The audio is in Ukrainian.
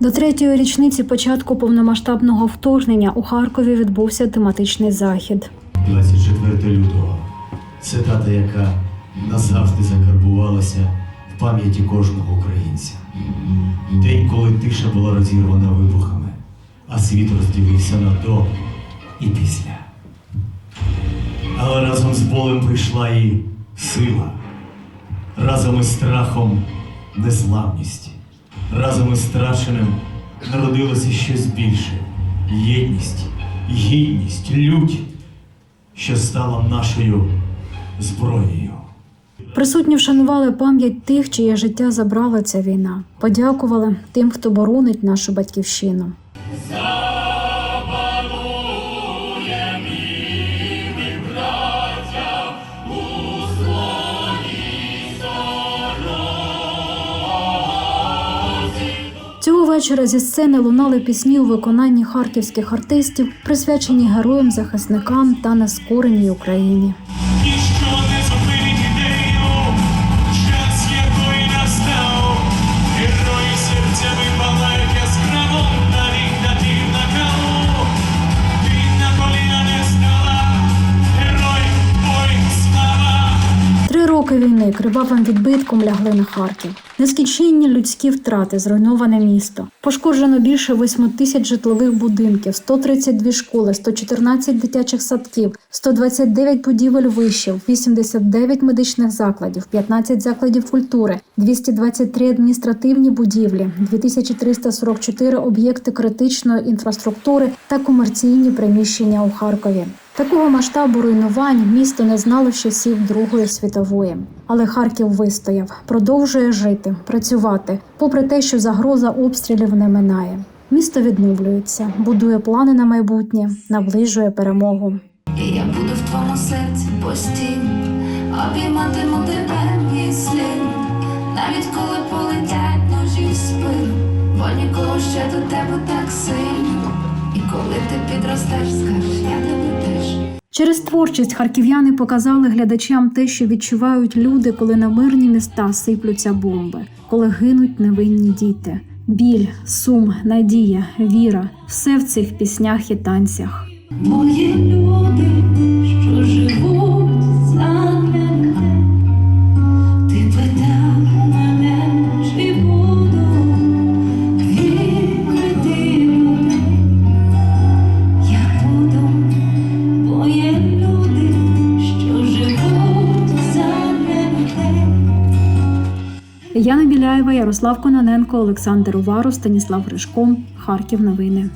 До третьої річниці початку повномасштабного вторгнення у Харкові відбувся тематичний захід. 24 лютого. Це дата, яка назавжди закарбувалася в пам'яті кожного українця. День, коли тиша була розірвана вибухами, а світ розділився на до і після. Але разом з болем прийшла і сила, разом із страхом незламність, разом із страшеним народилося щось більше єдність, гідність, лють, що стала нашою зброєю. Присутні вшанували пам'ять тих, чиє життя забрала ця війна. Подякували тим, хто боронить нашу батьківщину. Вечора зі сцени лунали пісні у виконанні харківських артистів, присвячені героям, захисникам та нескореній Україні. Три війни кривавим відбитком лягли на Харків. Нескінченні людські втрати, зруйноване місто. Пошкоджено більше 8 тисяч житлових будинків, 132 школи, 114 дитячих садків, 129 будівель вишів, 89 медичних закладів, 15 закладів культури, 223 адміністративні будівлі, 2344 об'єкти критичної інфраструктури та комерційні приміщення у Харкові. Такого масштабу руйнувань місто не знало з часів Другої світової. Але Харків вистояв, продовжує жити, працювати, попри те, що загроза обстрілів не минає. Місто відновлюється, будує плани на майбутнє, наближує перемогу. І я буду в твоєму серці постійно, обійматиму тебе, мій син, навіть коли полетять ножі в спину, бо нікого ще до тебе так сильно. І коли ти підростеш, скажеш, я тебе теж. Через творчість харків'яни показали глядачам те, що відчувають люди, коли на мирні міста сиплються бомби, коли гинуть невинні діти. Біль, сум, надія, віра все в цих піснях і танцях. Мої люди, Яна Біляєва, Ярослав Кононенко, Олександр Увару, Станіслав Гришко, Харків. Новини.